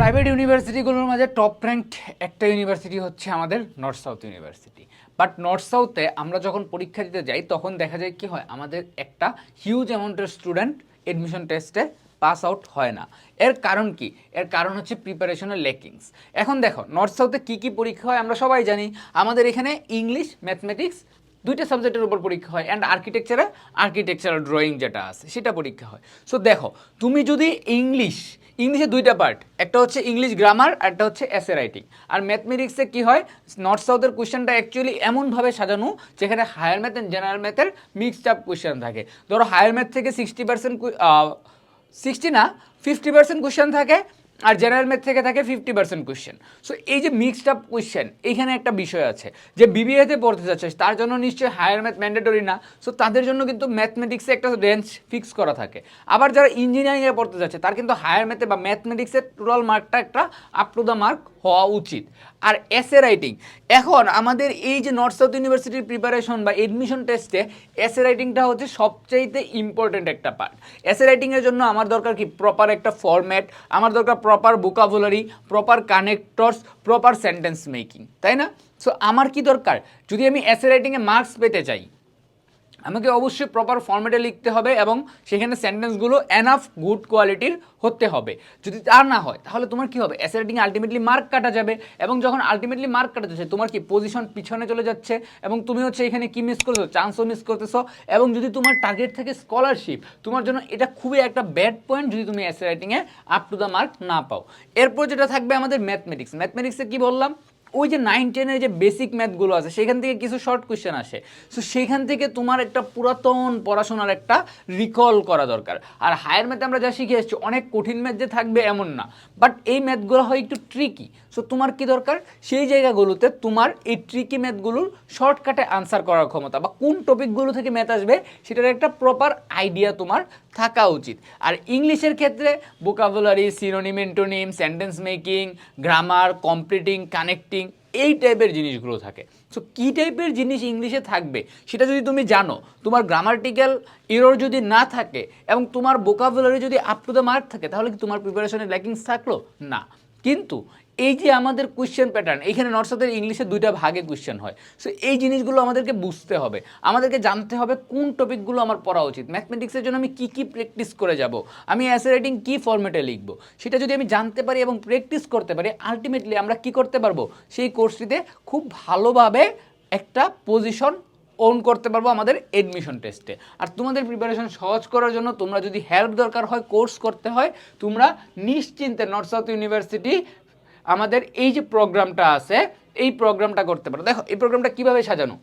Private ইউনিভার্সিটিগুলোর মাঝে top ranked একটা university হচ্ছে আমাদের North South University but North সাউথে আমরা যখন পরীক্ষা দিতে যাই, তখন দেখা যায় কি হয়? আমাদের একটা হিউজ অ্যামাউন্টের স্টুডেন্ট এডমিশন টেস্টে পাস আউট হয় না। এর কারণ কি? এর কারণ হচ্ছে প্রিপারেশনের লেকিংস এখন দেখো নর্থ সাউথে কী কী পরীক্ষা হয় আমরা সবাই জানি। আমাদের এখানে ইংলিশ ম্যাথমেটিক্স দুইটা সাবজেক্টের উপর পরীক্ষা হয় অ্যান্ড আর্কিটেকচারে আর্কিটেকচারাল ড্রয়িং যেটা আছে, সেটা পরীক্ষা হয়। সো দেখো, তুমি যদি ইংলিশ ইংলিশে দুইটা পার্ট একটা হচ্ছে ইংলিশ গ্রামার আর একটা হচ্ছে এসে রাইটিং আর ম্যাথমেটিক্সে কি হয় নর্থ সাউথের কোয়েশ্চেনটা অ্যাকচুয়ালি এমনভাবে সাজানো, যেখানে হায়ার ম্যাথ অ্যান্ড জেনারেল ম্যাথের মিক্সড আপ কোয়েশ্চেন থাকে। ধরো হায়ার ম্যাথ থেকে সিক্সটি পার্সেন্ট সিক্সটি না ফিফটি পার্সেন্ট কোয়েশ্চেন থাকে আর জেনারেল ম্যাথ থেকে থাকে ফিফটি পার্সেন্ট কোয়েশ্চেন সো এই যে মিক্সড আপ কোয়েশ্চেন এইখানে একটা বিষয় আছে যে বিবিএতে পড়তে যাচ্ছে তার জন্য নিশ্চয়ই হায়ার ম্যাথ ম্যান্ডেটরি না। সো তাদের জন্য কিন্তু ম্যাথমেটিক্সে একটা রেঞ্জ ফিক্স করা থাকে। আবার যারা ইঞ্জিনিয়ারিংয়ে পড়তে যাচ্ছে, তার কিন্তু হায়ার ম্যাথে বা ম্যাথমেটিক্সের টোটাল মার্কটা একটা আপ টু দ্য মার্ক হওয়া উচিত। আর এসে রাইটিং এখন আমাদের এই যে নর্থ সাউথ ইউনিভার্সিটির প্রিপারেশন বা এডমিশন টেস্টে এসে রাইটিংটা হচ্ছে সবচাইতে ইম্পর্টেন্ট একটা পার্ট এসে রাইটিংয়ের জন্য আমার দরকার কি? প্রপার একটা ফরম্যাট আমার দরকার proper vocabulary proper connectors proper sentence making তাই না? সো আমার কি দরকার? যদি আমি এসে রাইটিংয়ে মার্কস পেতে চাই আমাকে অবশ্যই প্রপার ফর্মেটে লিখতে হবে এবং সেখানে সেন্টেন্সগুলো এনাফ গুড কোয়ালিটির হতে হবে। যদি তা না হয়, তাহলে তোমার কি হবে? রাইটিং আলটিমেটলি মার্ক কাটা যাবে এবং যখন আলটিমেটলি মার্ক কাটা যাচ্ছে, তোমার কি পজিশন পিছনে চলে যাচ্ছে এবং তুমি হচ্ছে এখানে কি মিস করছ? চান্সও মিস করতেছো এবং যদি তোমার টার্গেট থাকে স্কলারশিপ তোমার জন্য এটা খুবই একটা ব্যাড পয়েন্ট যদি তুমি এসে রাইটিংয়ে আপ টু দ্য মার্ক না পাও। এরপর যেটা থাকবে আমাদের ম্যাথমেটিক্স ম্যাথমেটিক্সে কি বললাম? ওই যে নাইন টেনের যে বেসিক ম্যাথগুলো আছে, সেখান থেকে কিছু শর্ট কোয়েশ্চেন আসে। সো সেইখান থেকে তোমার একটা পুরাতন পড়াশোনার একটা রিকল করা দরকার। আর হায়ার ম্যাথে আমরা যা শিখে এসেছি, অনেক কঠিন ম্যাথ যে থাকবে এমন না। বাট এই ম্যাথগুলো হয় একটু ট্রিকি সো তোমার কি দরকার? সেই জায়গাগুলোতে তোমার এই ট্রিকি ম্যাথগুলোর শর্টকাটে আনসার করার ক্ষমতা বা কোন টপিকগুলো থেকে ম্যাথ আসবে, সেটার একটা প্রপার আইডিয়া তোমার থাকা উচিত। আর ইংলিশের ক্ষেত্রে vocabulary synonym antonym sentence making grammar completing connecting এই টাইপের জিনিসগুলো থাকে। সো কী টাইপের জিনিস ইংলিশে থাকবে, সেটা যদি তুমি জানো, তোমার গ্রামাটিক্যাল ইরোর যদি না থাকে এবং তোমার বোকাবুলারি যদি আপ টু দ্য মার্ক থাকে, তাহলে কি তোমার প্রিপারেশনের ল্যাকিংস থাকল? না। কিন্তু এই যে আমাদের কোয়েশ্চেন প্যাটার্ন এখানে নর্থ সাউথের ইংলিশে দুইটা ভাগে কোয়েশ্চেন হয়। সো এই জিনিসগুলো আমাদেরকে বুঝতে হবে। আমাদেরকে জানতে হবে কোন টপিকগুলো আমার পড়া উচিত। ম্যাথমেটিক্সের জন্য আমি কী কী প্র্যাকটিস করে যাব? আমি অ্যাসে রাইটিং কী ফর্মেটে লিখব? সেটা যদি আমি জানতে পারি এবং প্র্যাকটিস করতে পারি আলটিমেটলি আমরা কি করতে পারব? সেই কোর্সটিতে খুব ভালোভাবে একটা পজিশন ওন করতে পারব আমাদের এডমিশন টেস্টে আর তোমাদের প্রিপারেশন সহজ করার জন্য তোমরা যদি হেল্প দরকার হয় কোর্স করতে হয়, তোমরা নিশ্চিন্তে নর্থ সাউথ ইউনিভার্সিটি আমাদের এই যে প্রোগ্রামটা আছে, এই প্রোগ্রামটা করতে পারো। দেখো, এই প্রোগ্রামটা কীভাবে সাজানো?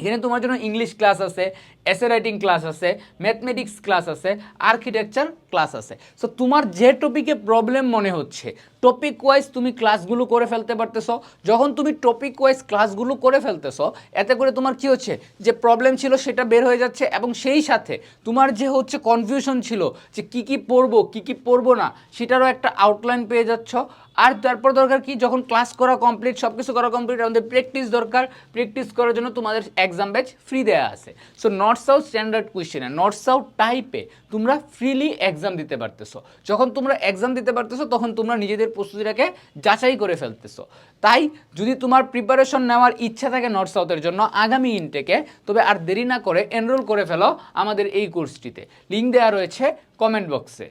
এখানে তোমার জন্য ইংলিশ ক্লাস আছে এসে রাইটিং ক্লাস আছে ম্যাথমেটিক্স ক্লাস আছে আর্কিটেকচার ক্লাস আছে। সো তোমার যে টপিকে প্রবলেম মনে হচ্ছে টপিক ওয়াইজ তুমি ক্লাসগুলো করে ফেলতে পারতেছো। যখন তুমি টপিক ওয়াইজ ক্লাসগুলো করে ফেলতেছো, এতে করে তোমার কি হচ্ছে? যে প্রবলেম ছিল সেটা বের হয়ে যাচ্ছে এবং সেই সাথে তোমার যে হচ্ছে কনফিউশন ছিল যে কি কি পড়ব, কি কি পড়ব না, সেটারও একটা আউটলাইন পেয়ে যাচ্ছ। আর তারপর দরকার কি? যখন ক্লাস করা কমপ্লিট সব কিছু করা কমপ্লিট আমাদের প্র্যাকটিস দরকার। প্র্যাকটিস করার জন্য তোমাদের এক্সাম ব্যাচ ফ্রি দেওয়া আছে। সো নর্থ সাউথ স্ট্যান্ডার্ড কোয়েশ্চেনে নর্থ সাউথ টাইপে তোমরা ফ্রিলি এক্সাম দিতে পারতেছো। যখন তোমরা এক্সাম দিতে পারতেছো, তখন তোমরা নিজেদের প্রস্তুতিটাকে যাচাই করে ফেলতেছো। তাই যদি তোমার প্রিপারেশন নেওয়ার ইচ্ছা থাকে নর্থ সাউথের জন্য আগামী ইনটেকে তবে আর দেরি না করে এনরোল করে ফেলো আমাদের এই কোর্সটিতে লিঙ্ক দেওয়া রয়েছে কমেন্ট বক্সে